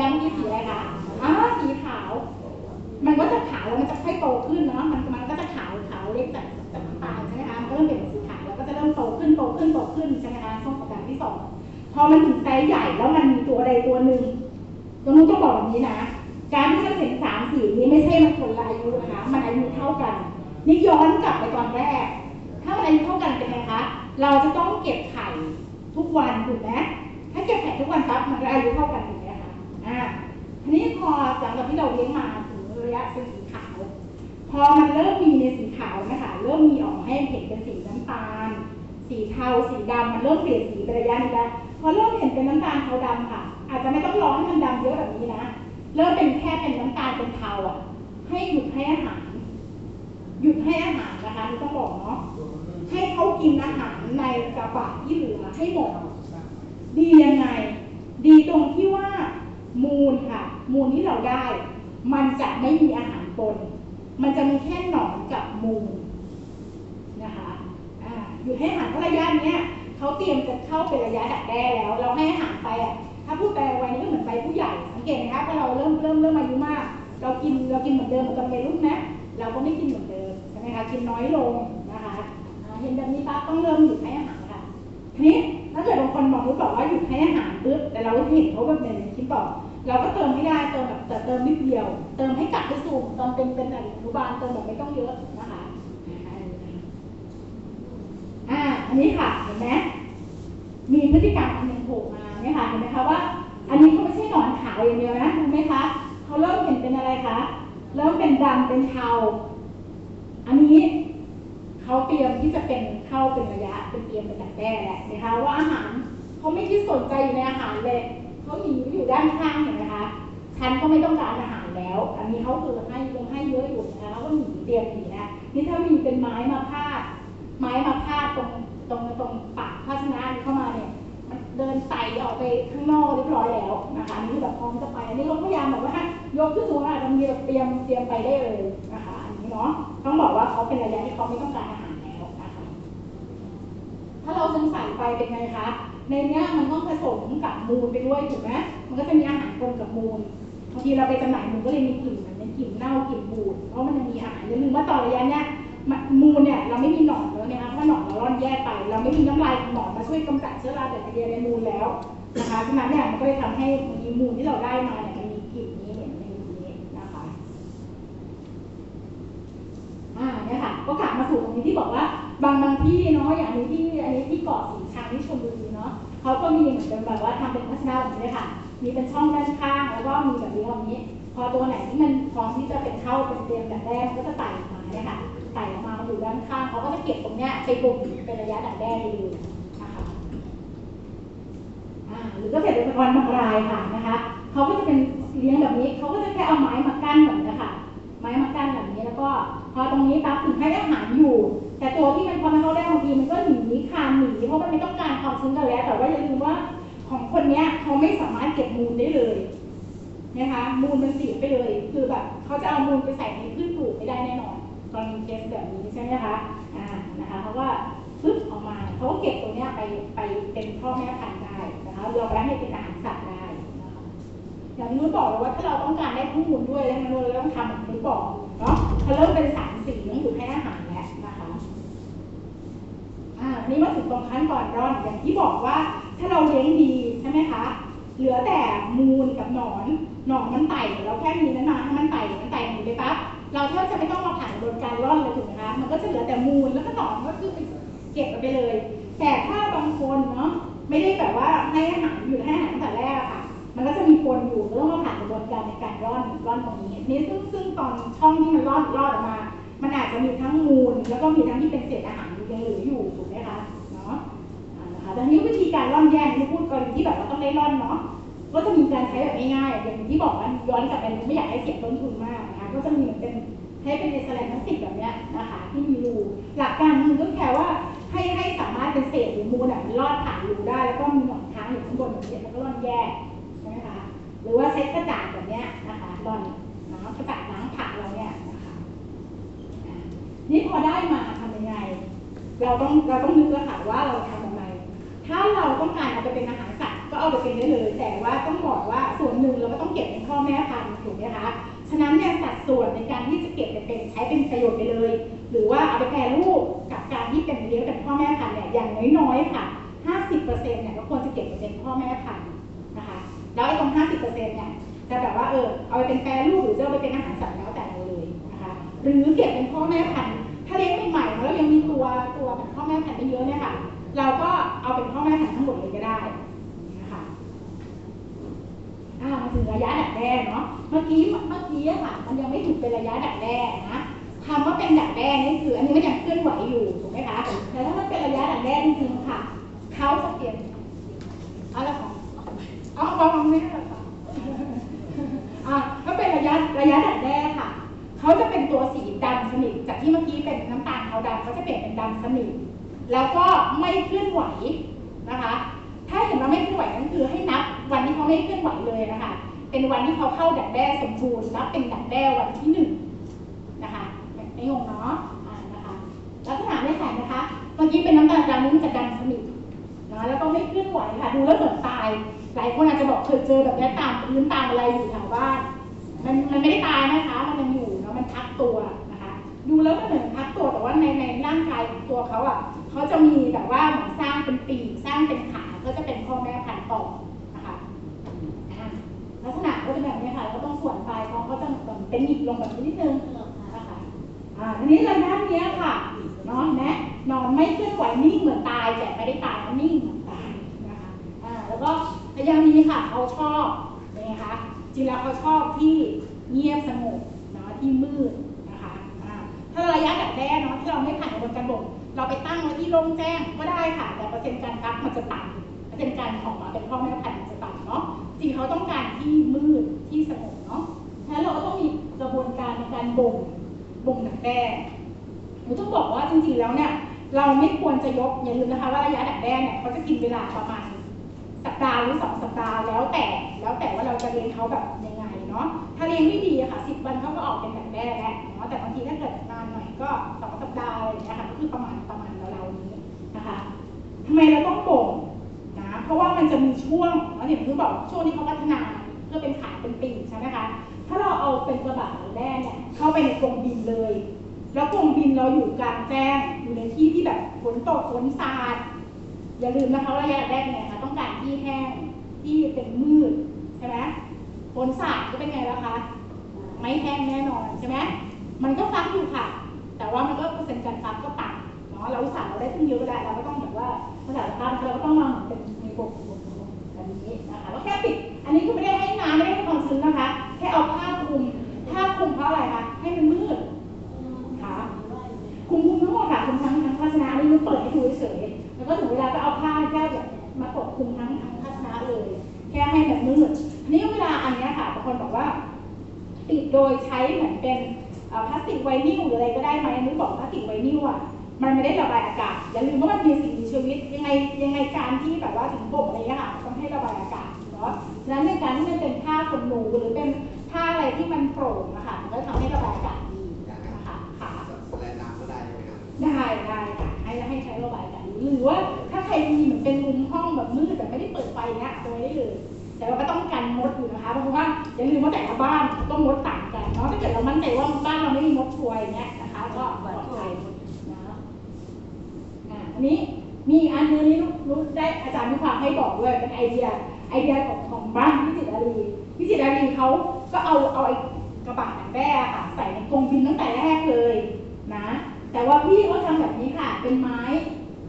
ยังที่สีอะไรคะอ่าสีขาว มันก็จะขาวแล้วมันจะค่อยโตขึ้นเนาะ มันมันก็จะขาวขาวเล็กจากจากน้ำตาลใช่ไหมคะ มันก็เริ่มเป็นสีขาวแล้วก็จะเริ่มโตขึ้นโตขึ้นโตขึ้นใช่ไหมคะช่วงของการที่สองพอมันถึงไซส์ใหญ่แล้วมันมีตัวใดตัวหนึ่งตรงนู้นต้องบอกแบบนี้นะ การที่มันเห็นสามสีนี้ไม่ใช่มันคนละอายุนะคะ มันอายุเท่ากัน นี่ย้อนกลับไปตอนแรก ถ้ามันอายุเท่ากันเป็นไงคะ เราจะต้องเก็บไข่ทุกวันถูกไหมถ้าเก็บไข่ทุกวันปั๊บมันก็อายุเท่ากันถูกไหม อ่าทีนี้พอหลังจากที่เราเลี้ยงมาถึงระยะเป็นสีขาว พอมันเริ่มมีในสีขาวนะคะเริ่มมีออกให้เห็นเป็นสีน้ำตาล สีเทาสีดำมันเริ่มเปลี่ยนสีเป็นระยะนี้แล้วพอเริ่มเห็นเป็นน้ำตาลเทาดำค่ะ อาจจะไม่ต้องร้อให้มันดำเยอะแบบนี้นะเริ่มเป็นแค่เป็นน้ำตาลเป็นเทาอะ ให้หยุดให้อาหาร หยุดให้อาหารนะคะที่ต้องบอกเนาะให้เขากินอาหารในกระบะที่เหลือให้หมดดียังไง ดีตรงที่ว่า มูลค่ะ มูลที่เราได้ มันจะไม่มีอาหารปน มันจะมีแค่หนอนกับมูลนะคะอ่าอยู่ให้อาหารราะระยะเนี้ยเขาเตรียมจะเข้าเป็นระยะดักแด้แล้ว เราให้อาหารไปอะถ้าพูดไปวัยนี้ก็เหมือนไปผู้ใหญ่สังเกตไหมคะพอเราเริ่มเริ่มเริ่มอายุมาก เรากินเรากินเหมือนเดิมเหมือนกับวัยรุ่นไหมเราก็ไม่กินเหมือนเดิมใช่ไหมคะกินน้อยลงนะคะเห็นแบบนี้ปั๊บต้องเริ่มหยุดให้อาหาร ทีนี้ถ้าเกิดบางคนบอกรู้บอกว่าหยุดให้อาหารปึ๊บแต่เราเห็นเขาแบบในคลิปบอกเราก็เติมไม่ได้เติมแบบแต่เติมนิดเดียว เติมให้กลับไปสู่ตอนเป็นเป็นอนุบาลเติมแบบไม่ต้องเยอะนะคะอ่าอันนี้ค่ะเห็นไหมมีพฤติกรรมอันหนึ่งโผล่มาเนี่ยค่ะเห็นไหมคะว่า อันนี้เขาไม่ใช่หนอนขาวอย่างเดียวนะถูกไหมคะเขาเริ่มเห็นเป็นอะไรคะเริ่มเป็นดำเป็นเทาอันนี้ เขาเตรียมที่จะเป็นเข้าเป็นระยะเป็นเตรียมเป็นดักแด้แหละนะคะว่าอาหารเขาไม่คิดสนใจอยู่ในอาหารเลยเขาหนีอยู่ด้านข้างเห็นไหมคะฉันก็ไม่ต้องการอาหารแล้ว อันนี้เขาคือให้ยังให้เยอะอยู่นะคะเขาก็หนีเตรียมหนีนะนี่ถ้ามีเป็นไม้มาพาด ไม้มาพาดตรงตรงตรงปากภาชนะเข้ามาเนี่ยมันเดินไต่ออกไปข้างนอกเรียบร้อยแล้วนะคะนนี้แบบพร้อมจะไปอันนี้เราพยายามแบบว่าให้ยกขึ้นสูงอาจจะมีแบบเตรียมเตรียมไปได้เลยนะคะ อันนี้เนาะต้องบอกว่าเขาเป็นระยะที่เขาไม่ต้องการอาหาร ถ้าเราสงสัยไปเป็นไงคะ ในเนี้ยมันต้องผสมกับมูลไปด้วยถูกไหมมันก็จะมีอาหารปนกับมูลบางทีเราไปจำหน่ายมูลก็เลยมีกลิ่นเหมือนเป็นกลิ่นเน่ากลิ่นบูดเพราะมันยังมีอาหารอย่าลืมว่าต่อระยะเนี้ยมูลเนี่ยเราไม่มีหนอนแล้วนะคะเพราะหนอนเราร่อนแยกไป เราไม่มีน้ำลายหนอนมาช่วยกำจัดเชื้อราแบคทีเรียในมูลแล้วนะคะฉะนั้นเนี่ยมันก็เลยทำให้บางทีมูลที่เราได้มาเนี่ยมันมีกลิ่นนี้เหม็นในนี้นะคะ อ่าเนี่ยค่ะก็กลับมาสู่ตรงนี้ที่บอกว่าบางบางที่เนาะอย่างนี้ที่อันนี้ที่เกาะสีชังที่ชลบุรีเนาะเขาก็มีเหมือนกันแบบว่าทำเป็นพัฒนาแบบนี้เลยค่ะ มีเป็นช่องด้านข้างแล้วก็มีแบบนี้แบบนี้ พอตัวไหนที่มันพร้อมที่จะเป็นเข้าเป็นเตรียมดักแด้มันก็จะไต่ออกมาเนี่ยค่ะไต่ออกมาอยู่ด้านข้างเขาก็จะเก็บตรงเนี้ยไปบ่มเป็นระยะดักแด้เลยนะคะอ่าหรือก็เกษตรกรบางรายค่ะนะคะเขาก็จะเป็นเลี้ยงแบบนี้เขาก็จะแค่เอาไม้มากั้นแบบนี้ค่ะไม้มากั้นแบบนี้แล้วก็ พอตรงนี้ปั๊บถึงให้อาหารอยู่ แต่ตัวที่มันพอมันเข้าได้บางทีมันก็หนีคานหนีเพราะมันไม่ต้องการความชื้นกันแล้ว แต่ว่าอย่าลืมว่าของคนเนี้ยเขาไม่สามารถเก็บมูลได้เลยนะคะมูลมันเสียไปเลย คือแบบเขาจะเอามูลไปใส่ในพืชปลูกไม่ได้แน่นอนตอนเคสแบบนี้ใช่ไหมคะอ่านะคะเขาก็ปึ๊บออกมาเขาก็เก็บตัวเนี้ยไปไปเป็นพ่อแม่พันธุ์ได้นะคะเราไปให้เป็นอาหารสัตว์ได้นะคะอย่างนุ้ยบอกเลยว่าถ้าเราต้องการได้ข้อมูลด้วยแล้วมันเราต้องทำอย่างที่บอก เนาะพอเริ่มเป็นสารสีต้องอยู่ให้อาหารแล้วนะคะอ่านี่มาถึงตรงขั้นตอนร่อนอย่างที่บอกว่าถ้าเราเลี้ยงดีใช่ไหมคะ เหลือแต่มูลกับหนอนหนอนมันไต่เราแค่มีนั้นมาให้มันไต่มันไต่หนีไปปั๊บเราแทบจะไม่ต้องมาผ่านกระบวนการร่อนเลยถูกไหมคะมันก็จะเหลือแต่มูลแล้วก็หนอนก็คือไปเก็บไปเลย แต่ถ้าบางคนเนาะไม่ได้แบบว่าให้อาหารอยู่ให้อาหารตั้งแต่แรกอะค่ะ มันก็จะมีปนอยู่ก็ต้องมาผ่านกระบวนการในการร่อนร่อนตรงนี้นี่ซึ่งซึ่งตอนช่องที่มันร่อนร่อดออกมา มันอาจจะมีทั้งมูล แล้วก็มีทั้งที่เป็นเศษอาหารยังเหลืออยู่ถูกไหมคะเนาะนะคะดังนี้วิธีการร่อนแยกที่พูดกรณีที่แบบว่าต้องได้ร่อนเนาะก็จะมีการใช้แบบง่ายๆอย่างที่บอกว่าย้อนกลับไปไม่อยากให้เสียต้นทุนมากนะคะก็จะมีเหมือนเป็นให้เป็นในแลงพลาสติกแบบเนี้ยนะคะที่มีรูหลักการมันก็แค่ว่าให้ให้สามารถเป็นเศษหรือมูลอะมันลอดผ่านรูได้แล้วก็มีหนอนค้างอยู่ข้างบนแบบนี้แล้วก็ร่อนแยก หรือว่าใช้กระจาดแบบนี้นะคะร่อนน้ำกระจาดล้างผักเราเนี่ยนะคะนี่พอได้มาทำยังไง เราต้องเราต้องนึกแล้วค่ะว่าเราทำยังไงถ้าเราต้องการเอาไปเป็นอาหารสัตว์ก็เอาไปเป็นได้เลย แต่ว่าต้องบอกว่าส่วนหนึ่งเราก็ต้องเก็บเป็นพ่อแม่พันธุ์ถูกไหมคะฉะนั้นเนี่ยสัดส่วนในการที่จะเก็บไปเป็นใช้เป็นประโยชน์ไปเลย หรือว่าเอาไปแปรรูปกับการที่เป็นเลี้ยงเป็นพ่อแม่พันธุ์เนี่ยอย่างน้อยๆค่ะ 50%เนี่ยเราควรจะเก็บไปเป็นพ่อแม่พันธุ์นะคะ แล้วไอ้ตรง50%เนี่ยจะแบบว่าเออเอาไปเป็นแปรรูปหรือจะเอาไปเป็นอาหารสัตว์แล้วแต่เราเลยนะคะหรือเก็บเป็นพ่อแม่พันธุ์ถ้าเลี้ยงใหม่ๆแล้วยังมีตัวตัวแบบพ่อแม่พันธุ์ไม่เยอะเนี่ยค่ะเราก็เอาเป็นพ่อแม่พันธุ์ทั้งหมดเลยก็ได้นะคะอ่ามาถึงระยะดักแด้เนาะเมื่อกี้เมื่อกี้ค่ะ มันยังไม่ถูกเป็นระยะดักแด้นะคำว่าเป็นดักแด้นี่คืออันนี้มันยังเคลื่อนไหวอยู่ถูกไหมคะแต่ถ้ามันเป็นระยะดักแด้จริงๆค่ะเขาจะเปลี่ยนอะไรของ เอาเอาเอาไม่ได้หรอค่ะอ่าถ้าเป็นระยะระยะดักแด้ค่ะ เขาจะเป็นตัวสีดำสนิท จากที่เมื่อกี้เป็นน้ำตาลเทาดำเขาจะเปลี่ยนเป็นดำสนิท แล้วก็ไม่เคลื่อนไหวนะคะ ถ้าเห็นว่าไม่เคลื่อนไหวนั่นคือให้นับ วันที่เขาไม่เคลื่อนไหวเลยนะคะ เป็นวันที่เขาเข้าดักแด้สมบูรณ์นับเป็นดักแด้วันที่หนึ่งนะคะไม่งงเนาะอ่านะคะลักษณะไม่ใส่นะคะ เมื่อกี้เป็นน้ำตาลดำนี่มันจะดำสนิทนะแล้วก็ไม่เคลื่อนไหวค่ะ ดูแล้วเหมือนตาย หลายคนอาจจะบอกเคยเจอแบบนี้ตามพื้นตามอะไรอยู่แถวบ้าน มันมันไม่ได้ตายนะคะ มันยังอยู่เนาะมันพักตัวนะคะ ดูแล้วมันเหมือนพักตัวแต่ว่าในในร่างกายของตัวเขาอะเขาจะมีแบบว่าเหมือนสร้างเป็นปีกสร้างเป็นขาก็จะเป็นพ่อแม่พันธุ์ต่อนะคะลักษณะก็เป็นแบบนี้ค่ะแล้วก็ต้องส่วนปลายเขาก็จะเหมือนเป็นหนีบลงแบบนี้นิดนึงนะคะอ่าทีนี้ระยะนี้ค่ะนาะแนะนอนไม่เคลื่อนไหวนิ่งเหมือนตายแต่ไม่ได้ตายนะนิ่งเหมือนตายนะคะอ่าแล้วก็ ระยะนี้ค่ะเขาชอบเป็นไงคะจริงแล้วเขาชอบที่เงียบสงบเนาะที่มืดนะคะถ้าระยะดักแด้เนาะที่เราไม่ผ่านกระบวนการบ่มเราไปตั้งไว้ที่โล่งแจ้งก็ได้ค่ะ แต่เปอร์เซ็นต์การฟักมันจะต่ำเปอร์เซ็นต์การออกมาเป็นพ่อแม่พันธุ์มันจะต่ำเนาะจริงเขาต้องการที่มืดที่สงบเนาะฉะนั้นเราก็ต้องมีกระบวนการในการบ่มบ่มดักแด้หนูต้องบอกว่าจริงๆแล้วเนี่ยเราไม่ควรจะยกอย่าลืมนะคะว่าระยะดักแด้เนี่ยเขาจะกินเวลาประมาณ ดาห์หรือสองสัปดาห์แล้วแต่ แล้วแต่ว่าเราจะเลี้ยงเขาแบบยังไงเนาะถ้าเลี้ยงไม่ดีค่ะสิบวันเขาก็ออกเป็นแบบแด้แล้วเนาะแต่บางทีถ้าเกิดนานหน่อยก็สองสัปดาห์อะไรอย่างเงี้ยค่ะก็คือประมาณประมาณเราๆนี้นะคะทำไมเราต้องบ่มนะเพราะว่ามันจะมีช่วงแล้วอย่างที่บอกช่วงที่เขาพัฒนาเพื่อเป็นขาเป็นปีกใช่ไหมคะถ้าเราเอาเป็นกระบะหรือแด้เนี่ยเข้าไปในกรงบินเลย แล้วกรงบินเราอยู่กลางแจ้งอยู่ในที่ที่แบบฝนตกฝนสาดอย่าลืมนะคะว่าระยะแรกเนี่ยค่ะ ต้องการที่แห้งที่เป็นมืดใช่ไหมฝนสาดก็เป็นไงแล้วคะ ไม่แห้งแน่นอนใช่ไหมมันก็ฟักอยู่ค่ะ แต่ว่ามันก็เปอร์เซ็นต์การฟักก็ต่ำเนาะเราอุตส่าห์เราได้ทั้งเยอะแล้วเราก็ต้องแบบว่าภาษาต่ารเราก็ต้องมาเหมือนเป็นมีบก ไวนิลหรืออะไรก็ได้ไหมอันนี้บอกพลาสติกไวนิลอะมันไม่ได้ระบายอากาศอย่าลืมว่ามันมีสิ่งมีชีวิตยังไงยังไงการที่แบบว่าถึงบ่มอะไรเงี้ยค่ะต้องให้ระบายอากาศเนาะฉะนั้นในการที่มันเป็นผ้าขนหนูหรือเป็นผ้าอะไรที่มันโปร่งนะคะมันก็ทำให้ระบายอากาศดีนะคะค่ะสแลนน้ำก็ได้ใช่ไหมครับได้ได้ค่ะให้ให้ใช้ระบายอากาศหรือว่าถ้าใครมีเหมือนเป็นมุมห้องแบบมืดแต่ไม่ได้เปิดไฟเนี้ยเอาไว้ได้เลยแต่เราก็ต้องกันมดอยู่นะคะเพราะว่าอย่าลืมว่าแต่ละบ้านก็มดต่าง เนาถ้าเกิดเรามั่นใจว่าบ้านเราไม่มีมดชัวร์อย่างเงี้ยนะคะ ก็ปลอดภัยนะอันนี้มีอันนึงนี่รู้รู้ได้อาจารย์มีความให้บอกด้วยเป็นไอเดียไอเดียของของบ้านพิจิตรอารีพิจิตรอารีเขาก็เอาเอาไอ้กระบะหนังแด้ค่ะใส่ในกรงบินตั้งแต่แรกเลยนะ แต่ว่าพี่เขาทำแบบนี้ค่ะ เป็นไม้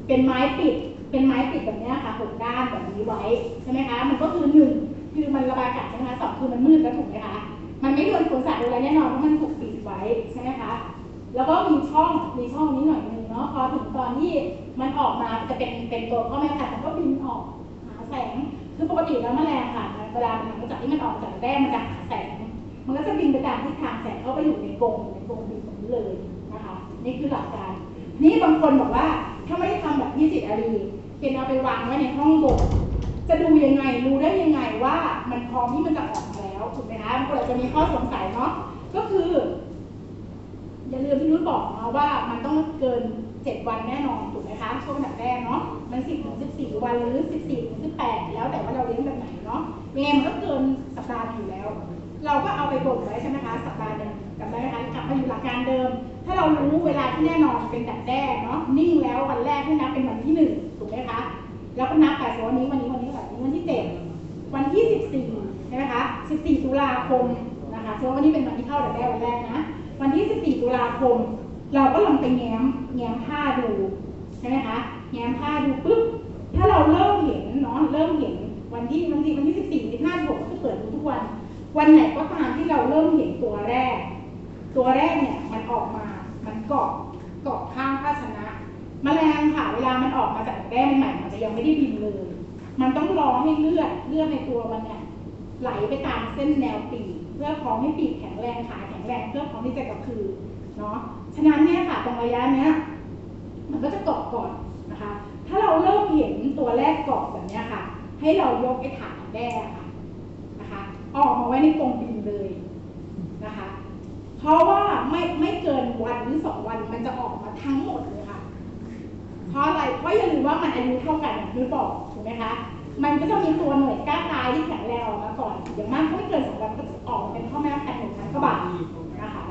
เป็นไม้ปิด เป็นไม้ปิดแบบเนี้ยค่ะหกด้านแบบนี้ไว้ใช่ไหมคะ มันก็คือหนึ่งคือมันระบายอากาศใช่ไหมคะสองคือมันมืดแล้วถูกไหมคะ มันไม่โดนฝนสาดโดนอะไรแน่นอนเพราะมันถูกปิดไว้ใช่ไหมคะ แล้วก็มีช่องมีช่องนี้หน่อยหนึงเนาะพอถึงตอนที่มันออกมาจะเป็นเป็นตัวพ่อแม่พันธุ์มันก็บินออกหาแสงคือปกติแล้วแมลงค่ะเวลามันหลังจากที่มันออกจากแด้มันจะหาแสงมันก็จะบินไปตามทิศทางแสงเข้าไปอยู่ในกรงในกรงบินตรงนี้เลยนะคะ นี่คือหลักการ นี่บางคนบอกว่าถ้าไม่ได้ทำแบบยี่สิบอารีเป็นเอาไปวางไว้ในห้องบ่มจะดูยังไงรู้ได้ยังไงว่ามันพร้อมที่มันจะออกาถูกไหมคะบางคนอาจจะมีข้อสงสัยเนาะก็คือ อย่าลืมที่นุ้ยบอกนะว่ามันต้องเกิน 7 วันแน่นอนถูกไหมคะช่วงอันดับแรกเนาะมัน 10ถึง14 วันหรือ 14ถึง18 แล้วแต่ว่าเราเลี้ยงแบบไหนเนาะยังไงมันก็เกินสัปดาห์อยู่แล้ว เราก็เอาไปบ่มไว้ใช่ไหมคะสัปดาห์หนึ่งจำได้ไหมคะกลับมาอยู่หลักการเดิม ถ้าเรารู้เวลาที่แน่นอนเป็นดับแรกเนาะนิ่งแล้ววันแรกที่นับเป็นวันที่หนึ่งถูกไหมคะแล้วก็นับไปสมมติวันนี้วันนี้วันนี้แบบนี้วันที่เจ็ดวันที่สิบสี่ ช่ไหมคะสิบสี่ตุลาคมนะคะสมมติวันนี้เป็นวันที่เข้าดับแรกวันแรกนะ วันที่สิบสี่ตุลาคม เราก็ลองไปแง้ม แง้มผ้าดูใช่ไหมคะ แง้มผ้าดูปุ๊บ ถ้าเราเริ่มเห็นเนาะ เริ่มเห็นวันที่วันที่วันที่สิบสี่สิบห้าสิบหกก็จะเปิดดูทุกวัน วันไหนก็ตามที่เราเริ่มเห็นตัวแรก ตัวแรกเนี่ยมันออกมา มันเกาะ เกาะข้างภาชนะ แมลงค่ะ เวลามันออกมาจากแก้ใหม่มันจะยังไม่ได้บินเลย มันต้องรอให้เลือด เลือดในตัวมันเนี่ย ไหลไปตามเส้นแนวปีกเพื่อพร้อมให้ปีกแข็งแรงขาแข็งแรงเพื่อพร้อมที่จะกระพือเนาะฉะนั้นเนี่ยค่ะตรงระยะเนี้ยมันก็จะเกาะก่อนนะคะ ถ้าเราเริ่มเห็นตัวแรกเกาะแบบเนี้ยค่ะ ให้เรายกไอ้ฐานแด้ค่ะนะคะ ออกมาไว้ในกรงบินเลยนะคะ เพราะว่าไม่ไม่เกินวันหรือสองวันมันจะออกมาทั้งหมดเลยค่ะ เพราะอะไรเพราะอย่าลืมว่ามันอายุเท่ากันอย่างที่บอกถูกไหมคะ มันก็จะมีตัวหน่วยกล้าตายที่แข็งแรงออกมาก่อน อย่างมากก็ไม่เกินสองวันก็จะออกเป็นพ่อแม่พันหนึ่งพันกว่าบาทนะคะ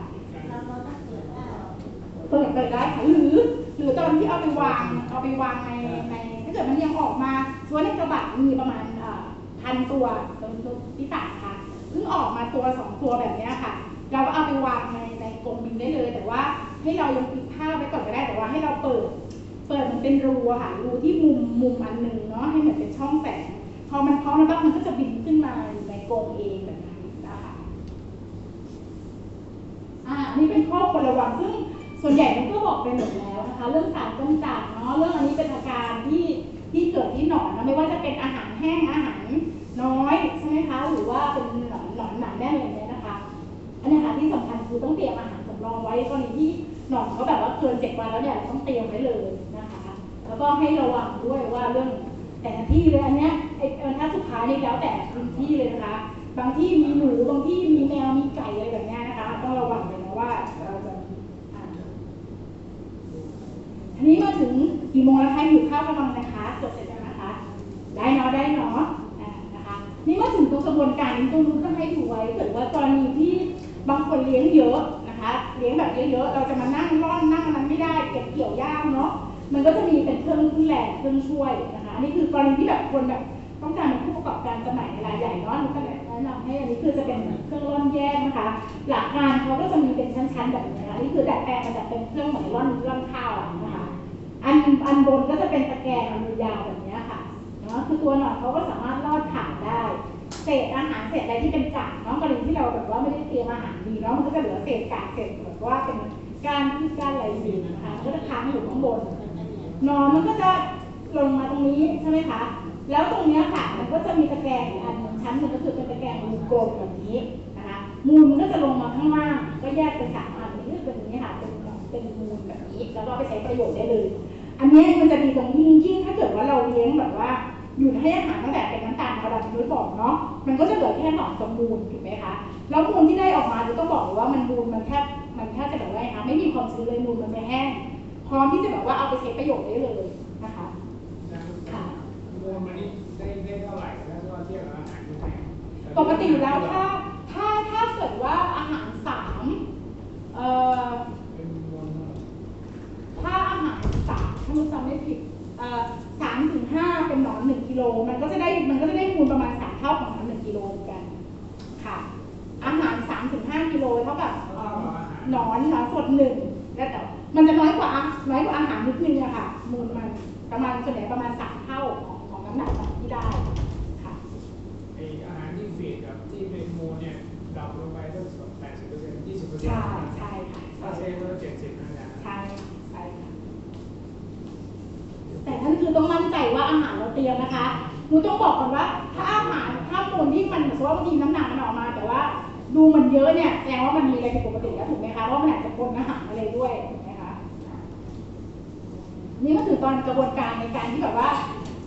เปิดเปิดได้ค่ะหรือหรือตอนที่เอาไปวางเอาไปวางในในถ้าเกิดมันยังออกมาส่วนในกระบะมีประมาณพันตัวตรงตัวที่ตัดค่ะเพิ่งออกมาตัวสองตัวแบบนี้ค่ะ เราก็เอาไปวางในในกรงบินได้เลย แต่ว่าให้เรายังปิดผ้าไว้ก่อนก็ได้แต่ว่าให้เราเปิด เปิดมันเป็นรูอะค่ะรูที่มุมมุมอันหนึ่งเนาะให้เหมือนเป็นช่องแสงพอมันพร้อมแล้วปั๊บมันก็จะบินขึ้นมาในกรงเองแบบนั้นนะคะอ่านนี้เป็นข้อควรระวังซึ่งส่วนใหญ่มันก็บอกไปหมดแล้วนะคะเรื่องสารต้มจานเนาะเรื่องอันนี้เป็นอาการที่ที่เกิดที่หนอนนะไม่ว่าจะเป็นอาหารแห้งอาหารน้อยใช่ไหมคะหรือว่าเป็นหนอนหนอนหนาแน่นอะไรเนี้ยนะคะอันนี้ค่ะที่สำคัญคือต้องเตรียมอาหารสำรองไว้กรณีที่หนอนเขาแบบว่าเกินเจ็ดวันแล้วเนี่ยต้องเตรียมไว้เลย แล้วก็ให้ระวังด้วยว่าเรื่องแต่ละที่เลยอันเนี้ยไอ้เออถ้าสุดท้ายนี่แล้วแต่พื้นที่เลยนะคะ บางที่มีหนูบางที่มีแมวมีไก่อะไรแบบเนี้ยนะคะต้องระวังเลยนะว่าเราจะอ่าอันนี้มาถึงกี่โมงแล้วคะอยู่ข้าวกำลังนะคะจบเสร็จแล้วนะคะ ได้เนาะได้เนาะนะคะนี่มาถึงตรงกระบวนการตรงนู้นก็ให้ดูไว้เกิดว่ากรณีที่บางคนเลี้ยงเยอะนะคะ เลี้ยงแบบเยอะๆเราจะมานั่งร่อนนั่งอันนั้นไม่ได้เก็บเกี่ยวยากเนาะ มันก็จะมีเป็นเครื่องแหลกเครื่องช่วยนะคะอันนี้คือกรณีที่แบบคนแบบต้องการเป็นผู้ประกอบการจำหน่ายในรายใหญ่เนาะนี่ก็แนะนำให้อันนี้คือจะเป็นเครื่องร่อนแยกนะคะ หลักการเขาก็จะมีเป็นชั้นๆแบบนี้นะคะนี่คือดัดแปลงมาจากเป็นเครื่องเหมือนร่อนร่อนข้าวนะคะอันอันบนก็จะเป็นตะแกรงอันยาวแบบนี้ค่ะเนาะคือตัวหนอนเขาก็สามารถลอดผ่านได้เศษอาหารเศษอะไรที่เป็นกากเนาะกรณีที่เราแบบว่าไม่ได้เตรียมอาหารดีเนาะมันก็จะเหลือเศษกากเศษแบบว่าเป็นการที่การไหลอยู่นะคะก็จะค้างอยู่ข้างบน นอนมันก็จะลงมาตรงนี้ใช่ไหมคะ แล้วตรงเนี้ยค่ะ มันก็จะมีตะแกรงอีกอันหนึ่งชั้นหนึ่งก็คือเป็นตะแกรงมูลกลมแบบนี้นะคะ มูลมันก็จะลงมาข้างล่าง ก็แยกเป็นสามอันนี้คือเป็นนี้ค่ะ เป็นเป็นมูลแบบนี้ แล้วเอาไปใช้ประโยชน์ได้เลย อันเนี้ยมันจะดีตรงยิ่งยิ่งถ้าเกิดว่าเราเลี้ยงแบบว่า อยู่ให้อาหารตั้งแต่เป็นน้ำตาลเอาดับนุ้บอกเนาะ มันก็จะเหลือแค่หนอนกับมูลถูกไหมคะ แล้วมูลที่ได้ออกมาจะต้องบอกเลยว่ามันมูลมันแทบมันแทบจะแบบว่าไงคะไม่มีความชื้นเลยมูลมันไม่แห้ง ร้อมที่จะแบบว่าเอาไปใช้ประโยชน์ได้เลยนะคะค่ะรวมมันนี่ได้ได้เท่าไหร่แล้วก็เทียบกับอาหารที่ไหนปกติแล้วถ้าถ้าถ้าเกิดว่าอาหารสามเอ่อเป็นรวมเท่าไหร่ถ้าอาหารสามถ้ามุจำไม่ผิดเอ่อสามถึงห้าเป็นหนอนหนึ่งกิโลมันก็จะได้มันก็จะได้คูณประมาณสามเท่าของหนอนหนึ่งกิโลเหมือนกันค่ะ อาหารสามถึงห้ากิโลเท่ากับเอ่อหนอนหนอนสดหนึ่งแล้วแต่ มันจะน้อยกว่าน้อยกว่าอาหารนิดนึงอะค่ะมูลมันประมาณส่วนใหญ่ประมาณสามเท่าของของน้ำหนักของที่ได้ค่ะไออาหารที่ฟีดกับที่เป็นโมเนี่ยดรอปลงไปก็แปดสิบเปอร์เซ็นต์ยี่สิบเปอร์เซ็นต์ใช่ใช่ค่ะถ้าเซฟก็เจ็ดสิบนะจ๊ะใช่ใช่ค่ะแต่ท่านคือต้องมั่นใจว่าอาหารเราเตรียมนะคะหนูต้องบอกก่อนว่า ถ้าอาหารถ้ามูลที่มันเหมือนกับว่าบางทีน้ำหนักมันออกมาแต่ว่าดูมันเยอะเนี่ยแสดงว่ามันมีอะไรผิดปกติแล้วถูกไหมคะเพราะมันอาจจะปนอาหารอะไรด้วยถูกไหมคะ นี่ก็คือตอนกระบวนการในการที่แบบว่า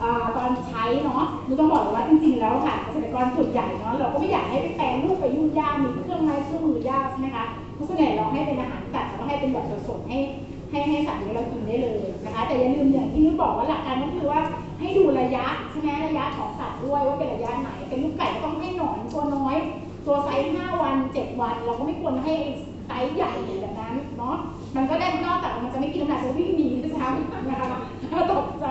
อตอนใช้เนาะหนูต้องบอกเลยว่าจริงๆแล้วค่ะเกษตรกรส่วนใหญ่เนาะเราก็ไม่อยากให้ไปแปลงรูปไปยุ่งยากมีเครื่องไม้เครื่องมือยากใช่ไหมคะเพราะส่วนใหญ่เราให้เป็นอาหารสัตว์เราก็ให้เป็นแบบสดๆให้ให้ให้สัตว์เลี้ยงเรากินได้เลยนะคะ แต่อย่าลืมอย่างที่นุ้ยบอกว่าหลักการก็คือว่าให้ดูระยะใช่ไหมระยะของสัตว์ด้วยว่าเป็นระยะไหนเป็นลูกไก่ก็ต้องให้หนอนตัวน้อย ตัวไซส์5วัน 7 วัน เราก็ไม่ควรให้ ไซส์ใหญ่แบบนั้นเนาะมันก็ได้นอกจากมันจะไม่กินน้ำหนักจะวิ่งหนีด้วยซ้ำนะคะตกใจ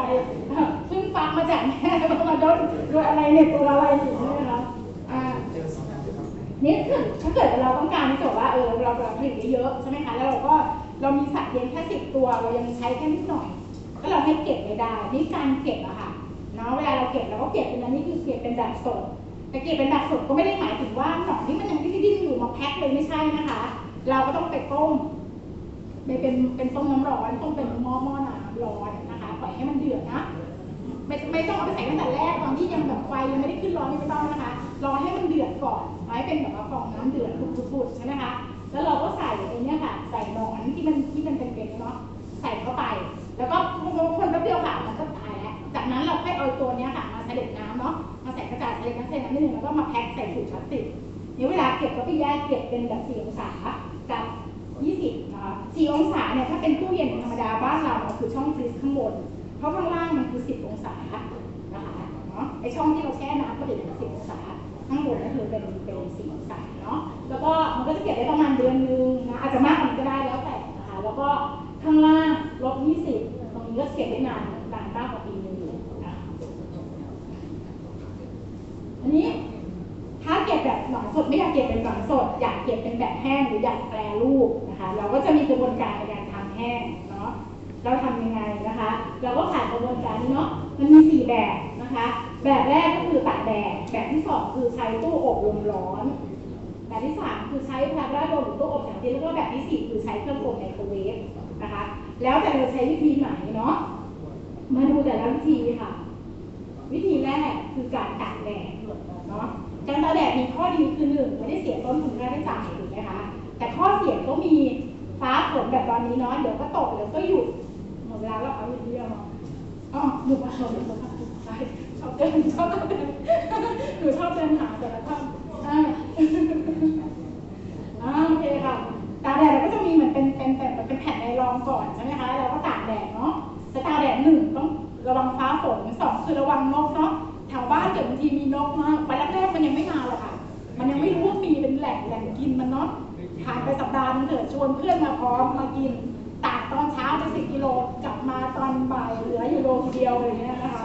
เพิ่งฟังมาจากแม่ว่ามาโดนโดนอะไรเนี่ยตัวอะไรอยู่ใช่ไหมคะนี่คือถ้าเกิดเราต้องการที่จะบอกว่าเออเราเราผลิตเยอะใช่ไหมคะแล้วเราก็เรามีสัตว์เลี้ยงแค่สิบตัวเรายังใช้แค่นิดหน่อย ก็เราให้เก็บไม่ได้นี่การเก็บอะค่ะเนาะเวลาเราเก็บเราก็เก็บเป็นอันนี้คือเก็บเป็นแบบสดแต่เก็บเป็นแบบสดก็ไม่ได้หมายถึงว่าหนอนที่มันยังดิ้ดิ้นอยู่มาแพ็คเลยไม่ใช่นะคะ เราก็ต้องไปต้มไปเป็นเป็นต้มน้ำร้อนต้มเป็นหม้อหม้อน้ำร้อนนะคะปล่อยให้มันเดือดนะไม่ไม่ต้องเอาไปใส่ตั้งแต่แรกตอนที่ยังแบบไฟยังไม่ได้ขึ้นร้อนไม่ต้องนะคะรอให้มันเดือดก่อนให้เป็นแบบว่าฟองน้ำเดือดปุดๆใช่ไหมคะแล้วเราก็ใส่ไอ้นี่ค่ะ ใส่หนอนที่มันที่มันเป็นๆเนาะใส่เข้าไป แล้วก็คนแป๊บเดียวค่ะมันก็ตายแล้วจากนั้นเราค่อยเอาตัวเนี้ยค่ะมาเสด็จน้ำเนาะมาใส่กระจาดเสด็จน้ำเสด็จน้ำนิดนึงแล้วก็มาแพ็คใส่ถุงพลาสติกเนี่ยวเวลาเก็บก็ไปแยกเก็บเป็นแบบสี่องศา 20นะคะ4องศาเนี่ยถ้าเป็นตู้เย็นธรรมดาบ้านเราเนี่ยคือช่องฟรีซข้างบน เพราะข้างล่างมันคือ 10 องศานะคะเนาะไอช่องที่เราแช่น้ำก็จะเป็น10องศาข้างบนก็คือเป็นเป็น4องศาเนาะแล้วก็มันก็จะเก็บได้ประมาณเดือนนึงนะอาจจะมากกว่านี้ก็ได้แล้วแต่นะคะแล้วก็ข้างล่างลบ20ตรงนี้ก็เก็บได้นานนานมากกว่าปีนึงนะคะอันนี้าเก็บแบบหนอนสดไม่อยากเก็บเป็นหนอนสด อยากเก็บเป็นแบบแห้งหรืออยากแปรรูปนะคะเราก็จะมีกระบวนการในการทำแห้งเนาะเราทำยังไงนะคะ เราก็ผ่านกระบวนการเนาะมันมีสี่แบบนะคะ แบบแรกก็คือตากแดดแบบที่สองคือใช้ตู้อบลมร้อนแบบที่สามคือใช้พลังด้านลมหรือตู้อบแสงอาทิตย์แล้วก็แบบที่สี่คือใช้เครื่องอบไมโครเวฟนะคะ แล้วแต่เราใช้วิธีไหนเนาะมาดูแต่ละวิธีค่ะ วิธีแรกคือการตากแดดเนาะ การตากแดดมีข้อดีคือหนึ่งไม่ได้เสียต้นทุนค่าใช้จ่ายถูกไหมคะแต่ข้อเสียก็มีฟ้าฝนแบบตอนนี้เนาะเดี๋ยวก็ตกเดี๋ยวก็หยุดหมดเวลาแล้วเอาอย่างเดียวอ๋อหนูมาชมหนูมาใช่ชอบเดินชอบเดินหนูชอบเดินหาแต่ละท่านอ่าอ่าโอเคค่ะตากแดดเราก็จะมีเหมือนเป็นเป็นเป็นเป็นแผ่นไนลอนก่อนใช่ไหมคะเราก็ตากแดดเนาะแต่ตากแดดหนึ่งต้องระวังฟ้าฝนสองคือระวังนกเนาะานเกิดบางทีมีนกมากวันแรกๆมันยังไม่มาหรอกค่ะ มันยังไม่รู้ว่ามีเป็นแหล่งแหล่งกินมันเนาะผ่านไปสัปดาห์นึงเถอะชวนเพื่อนมาพร้อมมากินตากตอนเช้าไปสิบกิโลกลับมาตอนบ่ายเหลืออยู่โลเดียวอะไรเงี้ยนะคะ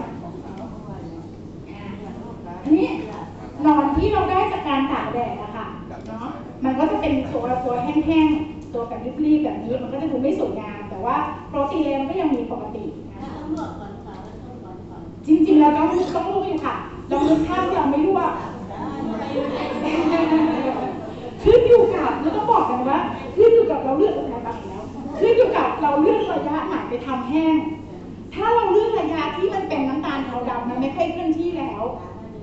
อันนี้หนอนที่เราได้จากการตากแดดอะค่ะเนาะมันก็จะเป็นตัวตัวแห้งๆตัวแบบรีบๆแบบนี้มันก็จะดูไม่สวยงามแต่ว่าโปรตีนเลนก็ยังมีปกตินะ จริงๆเราต้องต้องรู้อยู่ค่ะเรานึกภาพเราไม่รู้ว่าขึ้นอยู่กับแล้วก็บอกกันว่าขึ้นอยู่กับเราเลือกอะไรบ้างแล้วขึ้นอยู่กับเราเลือกระยะไหนไปทำแห้ง ถ้าเราเลือกระยะที่มันเป็นน้ำตาลเทาดำมันไม่ค่อยเคลื่อนที่แล้ว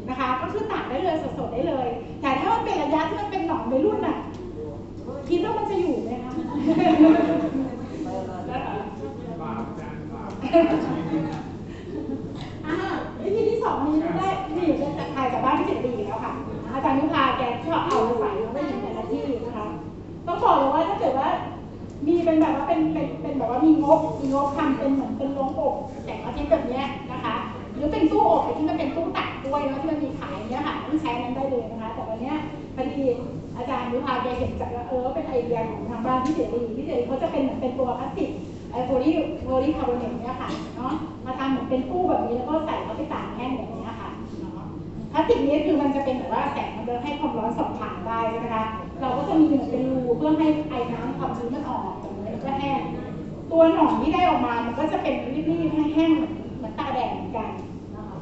นะคะ ก็คือตากได้เลยสดๆได้เลย แต่ถ้ามันเป็นระยะที่มันเป็นหนอนวัยรุ่นน่ะคิดว่ามันจะอยู่ไหมคะ บาปจานบาป อ่า องนี้ได้นี่จะถ่ายจากบ้านที่เจ็ดปีแล้วค่ะ อาจารย์นุพาแกชอบเอาไปใส่แล้วก็ยิงแต่ละที่นะคะ ต้องบอกเลยว่าถ้าเกิดว่า มีเป็นแบบว่าเป็นเป็นเป็นแบบว่ามีงบมีงบทำเป็นเหมือนเป็นโรงอบแสงอาทิตย์แบบเนี้ยนะคะ หรือเป็นตู้อบไอที่มันเป็นตู้ตักกล้วยเนาะที่มันมีขายเงี้ยค่ะต้องใช้นั้นได้เลยนะคะ แต่วันเนี้ยพอดีอาจารย์นุพาแกเห็นจากว่าเออเป็นไอเดียของทางบ้านที่เสรีที่เสรีเขาจะเป็นเหมือนเป็นตัวพลาสติก โพลีโพลีคาร์บอเนตเนี่ยค่ะเนาะมาทำเหมือนเป็นตู้แบบนี้แล้วก็ใส่เข้าไปตากแห้งแบบนี้ค่ะเนาะพลาสติกนี้คือมันจะเป็นแบบว่าแสงมันจะให้ความร้อนส่องผ่านได้ใช่ไหมคะเราก็จะมีเหมือนเป็นรูเพื่อให้ไอ้น้ำความชื้นมันออกจากนี้แล้วก็แห้งตัวหนอนที่ได้ออกมามันก็จะเป็นรีบๆแห้งๆเหมือนเหมือนตาแดดเหมือนกันนะคะ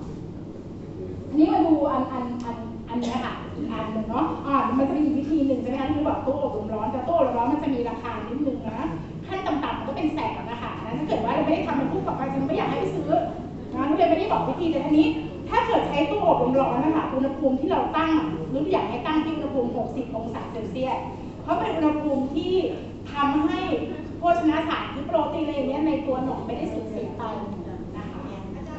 อันนี้มาดูอันอันอันอันเนี้ยค่ะอีกอันหนึ่งเนาะอ่ามันจะมีวิธีหนึ่งใช่ไหมคะที่บอกตู้อบลมร้อนแต่ตู้อบลมร้อนมันจะมีราคานิดนึงนะ ขั้นต่ำๆมันก็เป็นแสนนะคะอันนั้นถ้าเกิดว่าเราไม่ได้ทำเป็นผู้ประกอบการจริงไม่อยากให้ไปซื้อนะนุ้ยเลยไม่ได้บอกวิธีแต่ทีนี้ ถ้าเกิดใช้ตู้อบลมร้อนนะคะอุณหภูมิที่เราตั้งนุ้ยอยากให้ตั้งที่อุณหภูมิ 60 องศาเซลเซียสเพราะเป็นอุณหภูมิที่ทำให้โภชนาสารที่โปรตีนอะไรอย่างเงี้ยในตัวหนอนไม่ได้สูญเสียไปนะคะ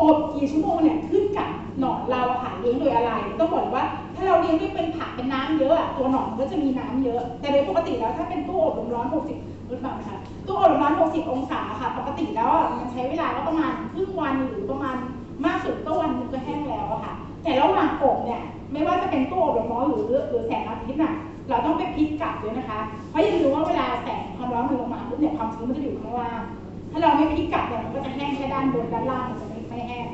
อบกี่ชั่วโมงเนี่ยขึ้นกับหนอนเราอะค่ะเลี้ยงโดยอะไรต้องบอกว่า ถ้าเราเลี้ยงด้วยเป็นผักเป็นน้ำเยอะอะตัวหนอนก็จะมีน้ำเยอะ แต่โดยปกติแล้วถ้าเป็นตู้อบลมร้อน 60รู้บ้างไหมคะตู้อบลมร้อน 60 องศาค่ะ ปกติแล้วมันใช้เวลาก็ประมาณครึ่งวันหรือประมาณมากสุดก็วันนึงก็แห้งแล้วค่ะ แต่ระหว่างอบเนี่ยไม่ว่าจะเป็นตู้อบลมร้อนหรือหรือแสงอาทิตย์น่ะเราต้องไปพลิกกลับด้วยนะคะ เพราะอย่าลืมว่าเวลาแสงความร้อนมันลงมาปุ๊บเนี่ยความชื้นมันจะอยู่ข้างล่าง ถ้าเราไม่พลิกกลับเนี่ยมันก็จะแห้งแค่ด้านบนด้านล่างมันจะไม่ไม่แห้ง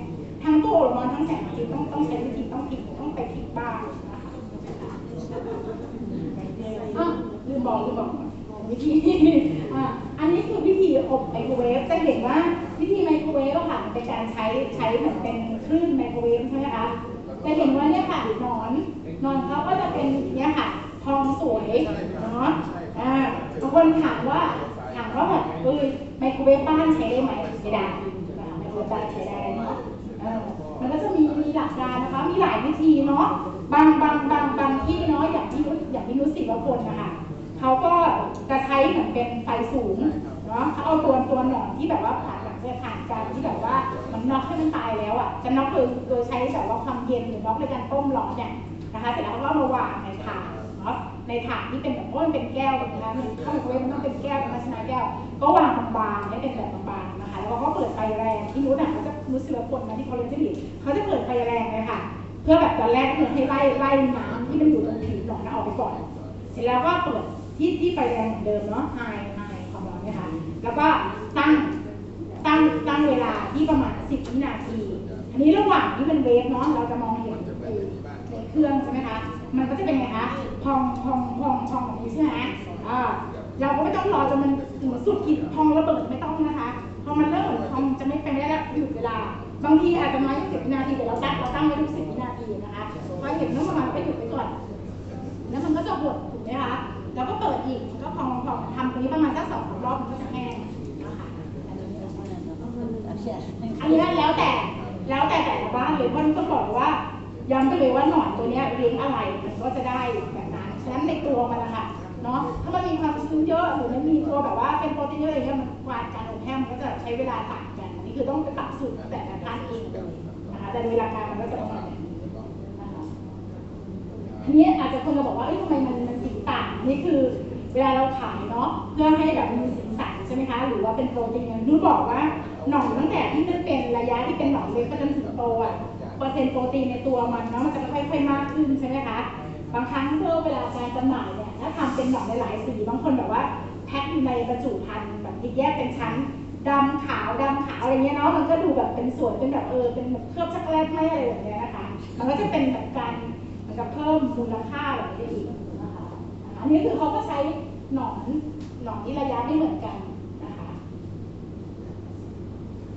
ทั้งตู้อบลมร้อนทั้งแสงอาทิตย์ต้องต้องใช้วิธีต้องพลิก ไปพลิกบ้างนะคะอะลืมบอกลืมบอกวิธีอันนี้คือวิธีอบไมโครเวฟจะเห็นว่าวิธีไมโครเวฟค่ะเป็นการใช้ใช้เหมือนเป็นคลื่นไมโครเวฟใช่ไหมคะจะเห็นว่าเนี่ยค่ะนอนนอนเขาก็จะเป็นเนี่ยค่ะทองสวยเนาะอ่าบางคนถามว่าถามว่าแบบเอ้ยไมโครเวฟบ้านใช้ได้ไหมไม่ได้ไมโครเวฟบ้านใช้ได้เนาะ มันก็จะมีมีหลักการนะคะ มีหลายวิธีเนาะ บางบางบางบางที่เนาะอย่างที่อย่างที่นุชศิวพลนะคะเขาก็จะใช้เหมือนเป็นไฟสูงเนาะเขาเอาตัวตัวหนอนที่แบบว่าผ่านหลังจะผ่านการที่แบบว่ามันน็อกให้มันตายแล้วอะ จะน็อกโดยโดยใช้แบบว่าความเย็นหรือน็อกในการต้มร้อนเนี่ยนะคะ เสร็จแล้วเขาก็เอามาวางในถาด ในถาดที่เป็นแบบว่ามันเป็นแก้วแบบนี้มันเข้าไมโครเวฟมันต้องเป็นแก้วเป็นภาชนะแก้ว ก็วางบางๆให้เป็นแบบบางๆนะคะแล้วก็เปิดไฟแรงที่นู้นอะเขาจะรู้สึกว่าคนนะที่เขาเรียนที่ดีเขาจะเปิดไฟแรงเลยค่ะ เพื่อแบบตอนแรกก็คือให้ไล่ไล่น้ำที่มันอยู่ตรงผิวหนอนนะออกไปก่อน เสร็จแล้วก็เปิดที่ที่ไฟแรงเหมือนเดิมเนาะไฮไฮความร้อนนี่ยค่ะแล้วก็ตั้งตั้งตั้งเวลาที่ประมาณ 10 วินาที อันนี้ระหว่างที่มันเวฟเนาะเราจะมองเห็นในเครื่องใช่ไหมคะ มันก็จะเป็นไงคะพองพองพองพองแบบนี้ใช่ไหมอ่าเราก็ไม่ต้องรอจนมันถึงสุดขีดพองระเบิดไม่ต้องนะคะ พอมันเริ่มเหมือนพองจะไม่เป็นได้แล้วหยุดเวลา บางทีอาจจะน้อยกว่าสิบวินาทีแต่เราตั้งเราตั้งไว้ทุกสิบวินาทีนะคะพอเห็นเมื่อประมาณก็หยุดไปก่อน แล้วมันก็จะหดถูกไหมคะ แล้วก็เปิดอีกมันก็พองพองทำตรงนี้ประมาณสักสองสามรอบมันก็จะแห้งนะคะอันนี้แล้วแต่แล้วแต่แต่ละบ้านเลยเพราะนี่ต้องบอกว่า ย้ำไปเลยว่าหนอนตัวนี้เลี้ยงอะไรมันก็จะได้แบบนั้น ฉะนั้นในตัวมันนะคะเนาะ ถ้ามันมีความชื้นเยอะหรือมันมีตัวแบบว่าเป็นโปรตีนเยอะอะไรเงี้ยมันกว่าการอบแห้งมันก็จะใช้เวลาต่างกันอันนี้คือต้องไปปรับสูตรแต่ละท่านเองเลยนะคะ แต่โดยหลักการมันก็จะประมาณนี้นะคะทีนี้อาจจะคนจะบอกว่าเอ้ยทำไมมันมันสีต่างนี่คือเวลาเราขายเนาะเพื่อให้แบบมีสีสันใช่ไหมคะ หรือว่าเป็นโปรตีนอย่างนู้นบอกว่าหนอนตั้งแต่ที่มันเป็นระยะที่เป็นหนอนเล็กก็จนถึงโตอะ เปอร์เซ็นต์โปรตีนในตัวมันเนาะมันจะค่อยๆมากขึ้นใช่ไหมคะบางครั้งเพื่อเวลาการจำหน่ายเนี่ยถ้าทำเป็นหนอนหลายๆสีบางคนแบบว่าแพ็คอยู่ในบรรจุภัณฑ์แบบแยกเป็นชั้นดำขาวดำขาวอะไรเงี้ยเนาะมันก็ดูแบบเป็นสวยเป็นแบบเออเป็นแบบเคลือบช็อกโกแลตไหมอะไรแบบเนี้ยนะคะมันก็จะเป็นแบบการมันจะเพิ่มมูลค่าแบบนี้อีกนะคะอันนี้คือเขาก็ใช้หนอนหนอนที่ระยะไม่เหมือนกันนะคะ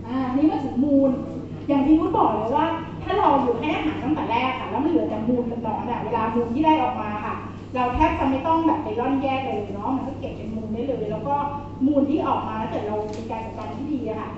อ่านี่มาถึงมูลอย่างที่นุชบอกเลยว่า ถ้าเราอยู่ให้อาหารตั้งแต่แรกค่ะแล้วมันเหลือแต่มูลกับหนอนอะเวลามูลที่ได้ออกมาค่ะ เราแทบจะไม่ต้องแบบไปร่อนแยกเลยเนาะมันก็เก็บเป็นมูลได้เลย แล้วก็มูลที่ออกมาถ้าเกิดเรามีการจัดการที่ดีอะค่ะ